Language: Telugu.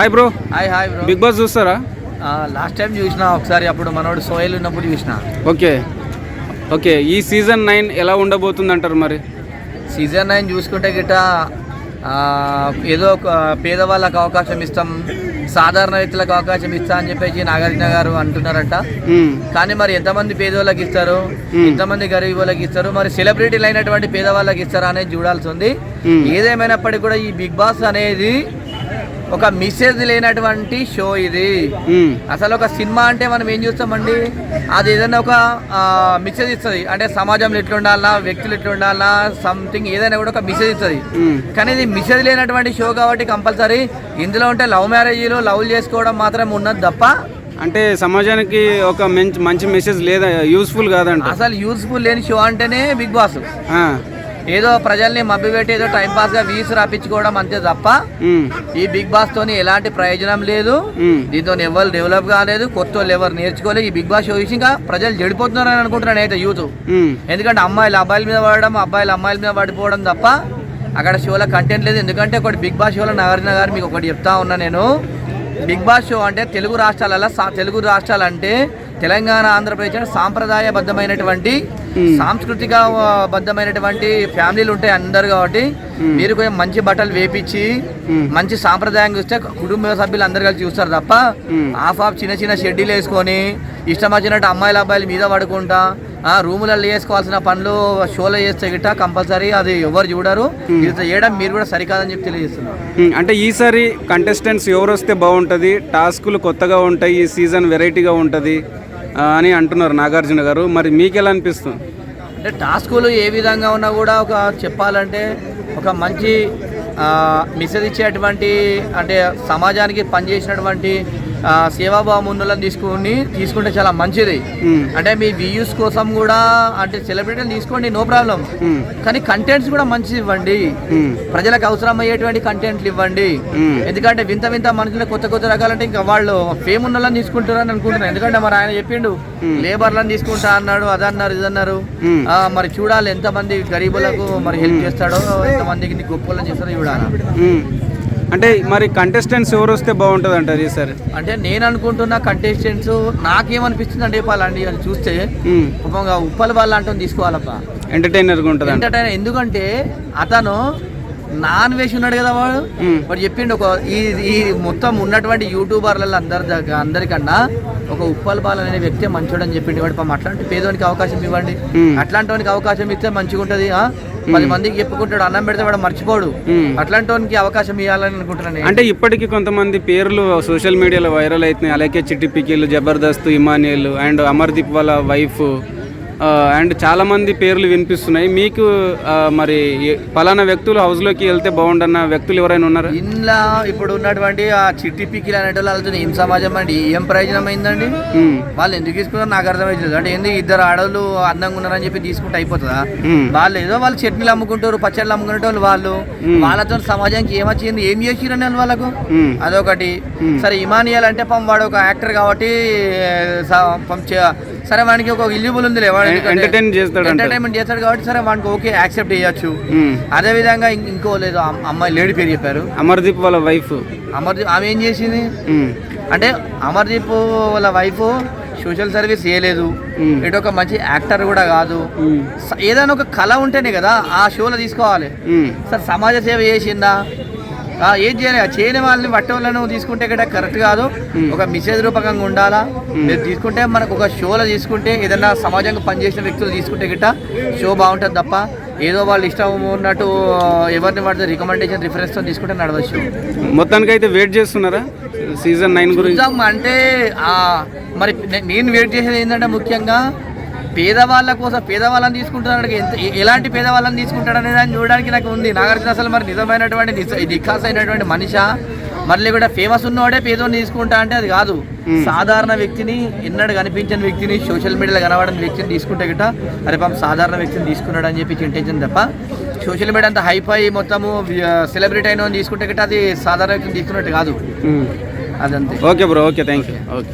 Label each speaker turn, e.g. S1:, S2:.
S1: Hi bro
S2: hi hi bro
S1: big boss చూస్తారా?
S2: లాస్ట్ టైం చూసిన ఒకసారి అప్పుడు మనోడు సోయల్ ఉన్నప్పుడు చూసిన.
S1: ఓకే ఓకే ఈ సీజన్ నైన్ ఎలా ఉండబోతుంది అంటారు మరి?
S2: సీజన్ నైన్ చూసుకుంటే గిట్ట ఏదో ఒక పేదవాళ్ళకి అవకాశం ఇస్తాం సాధారణ వ్యక్తులకు అవకాశం ఇస్తా అని చెప్పేసి నాగార్జున గారు అంటున్నారంట.
S1: మ్మ్.
S2: కానీ మరి ఎంతమంది పేదవాళ్ళకి ఇస్తారు?
S1: Hmm.
S2: ఎంతమంది గరీబ్ వాళ్ళకి ఇస్తారు? మరి సెలబ్రిటీలు అయినటువంటి పేదవాళ్ళకి ఇస్తారా అనేది చూడాల్సి ఉంది.
S1: Hmm.
S2: ఏదేమైనప్పటికీ కూడా ఈ బిగ్ బాస్ అనేది ఒక మెసేజ్ లేనటువంటి షో ఇది. అసలు ఒక సినిమా అంటే మనం ఏం చూస్తామండి? అది ఏదైనా ఒక మెసేజ్ ఇస్తుంది. అంటే సమాజంలో ఎట్లా ఉండాలన్నా వ్యక్తులు ఎట్లా ఉండాలన్నా సంథింగ్ ఏదైనా కూడా ఒక మెసేజ్ ఇస్తుంది. కానీ ఇది మెసేజ్ లేనటువంటి షో కాబట్టి కంపల్సరీ ఇందులో ఉంటే లవ్ మ్యారేజీలు లవ్ చేసుకోవడం మాత్రం ఉన్నది తప్ప
S1: అంటే సమాజానికి ఒక మంచి మంచి మెసేజ్ లేదా యూస్ఫుల్ కాదంట.
S2: అసలు యూస్ఫుల్ లేని షో అంటేనే బిగ్ బాస్. ఏదో ప్రజల్ని మభ్యపెట్టి ఏదో టైం పాస్గా వ్యూస్ రాపించుకోవడం అంతే తప్ప. ఈ బిగ్ బాస్ తోని ఎలాంటి ప్రయోజనం లేదు. దీంతో ఎవరు డెవలప్ కాలేదు కొత్త వాళ్ళు ఎవరు నేర్చుకోలేదు ఈ బిగ్ బాస్ షో చూసి ఇంకా ప్రజలు చెడిపోతున్నారని అనుకుంటున్నాను అయితే యూత్. ఎందుకంటే అమ్మాయిలు అబ్బాయిల మీద పడడం అబ్బాయిలు అమ్మాయిల మీద పడిపోవడం తప్ప అక్కడ షోలో కంటెంట్ లేదు ఎందుకంటే ఒకటి బిగ్ బాస్ షోలో నాగార్జున గారు మీకు ఒకటి చెప్తా ఉన్నా నేను బిగ్ బాస్ షో అంటే తెలుగు రాష్ట్రాలలో తెలుగు రాష్ట్రాలు అంటే తెలంగాణ ఆంధ్రప్రదేశ్ సాంప్రదాయబద్ధమైనటువంటి. సాంస్కృతిక ఆ, బద్ధమైనటువంటి ఫ్యామిలీలు ఉంటాయి అందరు కాబట్టి. మీరు కొంచెం మంచి బట్టలు వేపించి. మంచి సాంప్రదాయం చూస్తే కుటుంబ సభ్యులు అందరు కలిసి చూస్తారు తప్ప. హాఫ్ ఆఫ్ చిన్న చిన్న షెడ్యూల్ వేసుకొని ఇష్టం వచ్చినట్టు అమ్మాయిల అబ్బాయిల మీద పడుకుంటా ఆ రూములలో చేసుకోవాల్సిన పనులు షోలో చేస్తే గిట్ట కంపల్సరీ అది ఎవరు చూడరు. ఇది చేయడం మీరు కూడా సరికాదని చెప్పి తెలియజేస్తున్నారు.
S1: అంటే ఈసారి కంటెస్టెంట్స్ ఎవరు వస్తే బాగుంటుంది టాస్కులు కొత్తగా ఉంటాయి ఈ సీజన్ వెరైటీగా ఉంటుంది అని అంటున్నారు నాగార్జున గారు. మరి మీకు ఎలా అనిపిస్తుంది
S2: అంటే టాస్కులు ఏ విధంగా ఉన్నా కూడా ఒక చెప్పాలంటే ఒక మంచి మెసేజ్ ఇచ్చేటువంటి అంటే సమాజానికి పనిచేసినటువంటి ఆ, సేవాభావం ఉన్నోళ్ళని తీసుకుని తీసుకుంటే చాలా మంచిది. అంటే మీ వ్యూస్ కోసం కూడా అంటే సెలబ్రిటీలు తీసుకోండి నో ప్రాబ్లం. కానీ కంటెంట్స్ కూడా మంచిది ఇవ్వండి. ప్రజలకు అవసరం అయ్యేటువంటి కంటెంట్లు ఇవ్వండి. ఎందుకంటే వింత వింత మనుషులు కొత్త కొత్త రకాలంటే ఇంకా వాళ్ళు ఫేమ్ ఉన్న వాళ్ళని తీసుకుంటారని అనుకుంటున్నాను ఎందుకంటే మరి ఆయన చెప్పిండు. లేబర్లను తీసుకుంటా అన్నాడు అదన్నారు ఇదన్నారు మరి చూడాలి ఎంతమంది గరీబులకు మరి హెల్ప్ చేస్తాడో ఎంతమందికి గొప్పలను చేస్తాడో చూడాలి.
S1: అంటే మరి కంటెస్టెంట్స్ ఎవరు వస్తే బాగుంటుంది అంటారు ఈసారి?
S2: అంటే నేను అనుకుంటున్న కంటెస్టెంట్స్ నాకేమనిపిస్తుంది అంటే చెప్పాలండి అది చూస్తే ఉప్పల వాళ్ళ అంటూ తీసుకోవాలబ్బా.
S1: ఎంటర్టైనర్గా ఉంటుంది అంట
S2: ఎంటర్టైన్ ఎందుకంటే అతను నాన్ వేసి ఉన్నాడు కదా వాడు. వాడు చెప్పిండు ఒక ఈ ఈ మొత్తం ఉన్నటువంటి యూట్యూబర్లలో అందరి దగ్గర అందరికన్నా ఒక ఉప్పల్ బాల్ అనే వ్యక్తి మంచోడు అని చెప్పిండు. వాడు పాపం అట్లాంటి పేదోనికి అవకాశం ఇవ్వండి. అట్లాంటి వానికి అవకాశం ఇస్తే మంచిగా ఉంటుంది? పది మందికి చెప్పుకుంటాడు అన్నం పెడితే వాడు మర్చిపోడు. అట్లాంటి వానికి అవకాశం ఇవ్వాలని అనుకుంటున్నాను నేను.
S1: అంటే ఇప్పటికీ కొంతమంది పేర్లు సోషల్ మీడియాలో వైరల్ అవుతున్నాయి అలాగే Chitti pickle Jabardasth Emmanuel and Amardeep వాళ్ళ వైఫ్ అండ్ చాలా మంది పేర్లు వినిపిస్తున్నాయి. మీకు మరి పలానా వ్యక్తులు హౌస్లోకి వెళ్తే బాగుండన్న వ్యక్తులు ఎవరైనా ఉన్నారా?
S2: ఇంట్లో ఇప్పుడు ఉన్నటువంటి ఆ చిట్టి పిక్కిలు అనేటోళ్ళు ఏం సమాజం అండి? ఏం ప్రయోజనం అయిందండి. వాళ్ళు ఎందుకు తీసుకున్నారు? నాకు అర్థమైతలేదు అంటే ఎందుకు ఇద్దరు ఆడవాళ్ళు అందంగా ఉన్నారని చెప్పి తీసుకుంటే అయిపోతుందా. వాళ్ళు ఏదో వాళ్ళు చట్నీలు అమ్ముకుంటారు పచ్చళ్ళు అమ్ముకునేటోళ్ళు వాళ్ళు. వాళ్ళతో సమాజానికి ఏమొచ్చింది? ఏం చేసిరని వాళ్ళు వాళ్ళకు. అదొకటి. సరే ఇమానియల్ అంటే వాడు ఒక యాక్టర్ కాబట్టి సరే వానికి ఒక ఇల్లిబుల్ ఉంది
S1: చేస్తాడు అంటారు.
S2: ఎంటర్టైన్మెంట్ చేస్తాడు కాబట్టి సరే వానికి ఓకే యాక్సెప్ట్ చేయొచ్చు. అదే విధంగా ఇంకో లేదు అమ్- అమ్మాయి లేడీ పేరు చెప్పారు
S1: అమర్దీప్ వాళ్ళ వైఫ్
S2: అమర్దీప్ ఆమె ఏం చేసింది. అంటే అమర్దీప్ వాళ్ళ వైఫ్ సోషల్ సర్వీస్ చేయలేదు. ఇటు ఒక మంచి యాక్టర్ కూడా కాదు ఏదైనా ఒక కళ ఉంటేనే కదా ఆ షోలో తీసుకోవాలి. సార్ సమాజ సేవ చేసిందా ఏం చేయలేదు చేయని వాళ్ళని పట్టే వాళ్ళను తీసుకుంటే కూడా కరెక్ట్ కాదు. ఒక మెసేజ్ రూపకంగా ఉండాలా? మీరు తీసుకుంటే మనకు ఒక షోలో తీసుకుంటే ఏదైనా సమాజంగా పనిచేసిన వ్యక్తులు తీసుకుంటే గిట్ట షో బాగుంటుంది తప్ప ఏదో వాళ్ళు ఇష్టం ఉన్నట్టు ఎవరిని పడితే రికమెండేషన్ రిఫరెన్స్తో తీసుకుంటే నడవచ్చు.
S1: మొత్తానికి అయితే వెయిట్ చేస్తున్నారా? సీజన్ నైన్ గురించి?
S2: అంటే మరి నేను వెయిట్ చేసేది ఏంటంటే ముఖ్యంగా పేదవాళ్ళ కోసం పేదవాళ్ళని తీసుకుంటున్నాడు ఎంత ఎలాంటి పేదవాళ్ళని తీసుకుంటాడు అనేది దాన్ని చూడడానికి నాకు ఉంది. నాగార్జున అసలు మరి నిజమైనటువంటి నిజ నిఖాస్ అయినటువంటి మనిషా మళ్ళీ కూడా ఫేమస్ ఉన్నవాడే పేదోని తీసుకుంటా అంటే అది కాదు. సాధారణ వ్యక్తిని ఎన్నడూ కనిపించని వ్యక్తిని సోషల్ మీడియాలో కనబడని వ్యక్తిని తీసుకుంటే గిట్ట అరే పాపం సాధారణ వ్యక్తిని తీసుకున్నాడు అని చెప్పి ఇంటెన్షన్ తప్ప సోషల్ మీడియా అంతా హైఫై మొత్తము సెలబ్రిటీ అయిన తీసుకుంటే గిట్ట అది సాధారణ వ్యక్తిని తీసుకున్నట్టు కాదు. అదంతే.
S1: Okay bro okay thank you okay.